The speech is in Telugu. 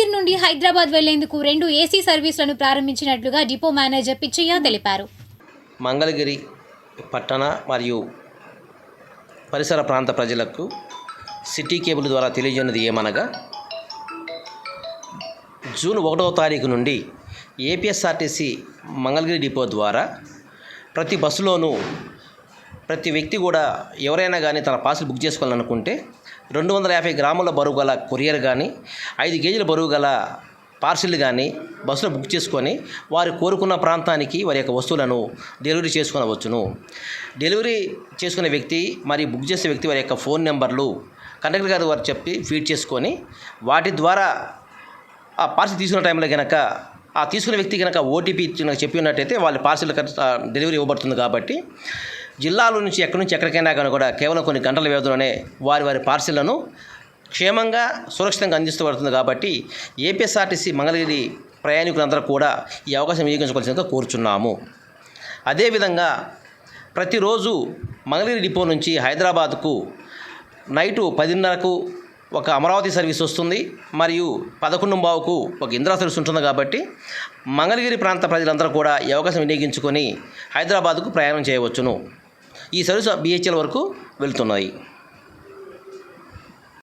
మంగళగిరి నుండి హైదరాబాద్ వెళ్ళేందుకు రెండు ఏసీ సర్వీసులను ప్రారంభించినట్లుగా డిపో మేనేజర్ పిచ్చయ్య తెలిపారు. మంగళగిరి పట్టణ మరియు పరిసర ప్రాంత ప్రజలకు సిటీ కేబుల్ ద్వారా తెలియజేయనది ఏమనగా జూన్ ఒకటవ తారీఖు నుండి ఏపీఎస్ఆర్టీసీ మంగళగిరి డిపో ద్వారా ప్రతి బస్సులోనూ ప్రతి వ్యక్తి కూడా ఎవరైనా కానీ తన పాసులు బుక్ చేసుకోవాలనుకుంటే రెండు వందల యాభై గ్రాముల బరువు గల కొరియర్ కానీ ఐదు కేజీల బరువు గల పార్సిల్ కానీ బస్సులో బుక్ చేసుకొని వారు కోరుకున్న ప్రాంతానికి వారి యొక్క వస్తువులను డెలివరీ చేసుకునవచ్చును. డెలివరీ చేసుకునే వ్యక్తి మరి బుక్ చేసే వ్యక్తి వారి యొక్క ఫోన్ నెంబర్లు కండక్టర్ గారు వారు చెప్పి ఫీడ్ చేసుకొని వాటి ద్వారా ఆ పార్సిల్ తీసుకున్న టైంలో కనుక ఆ తీసుకున్న వ్యక్తి కనుక ఓటీపీ కనుక చెప్పి ఉన్నట్టయితే వాళ్ళ పార్సిల్ డెలివరీ ఇవ్వబడుతుంది కాబట్టి జిల్లాల నుంచి ఎక్కడి నుంచి ఎక్కడికైనా కానీ కూడా కేవలం కొన్ని గంటల వ్యవధిలోనే వారి వారి పార్సిళ్ళను క్షేమంగా సురక్షితంగా అందిస్తూ పడుతుంది కాబట్టి ఏపీఎస్ఆర్టీసీ మంగళగిరి ప్రయాణికులందరూ కూడా ఈ అవకాశం వినియోగించుకోవాల్సిందిగా కోరుచున్నాము. అదేవిధంగా ప్రతిరోజు మంగళగిరి డిపో నుంచి హైదరాబాద్కు నైటు పదిన్నరకు ఒక అమరావతి సర్వీస్ వస్తుంది. మరియు పదకొండు బావుకు ఒక ఇంద్రా సర్వీస్ ఉంటుంది కాబట్టి మంగళగిరి ప్రాంత ప్రజలందరూ కూడా ఈ అవకాశం వినియోగించుకొని హైదరాబాద్కు ప్రయాణం చేయవచ్చును. ఈ సర్వీస్ బిహెచ్ఎల్ వరకు వెళ్తున్నాయి.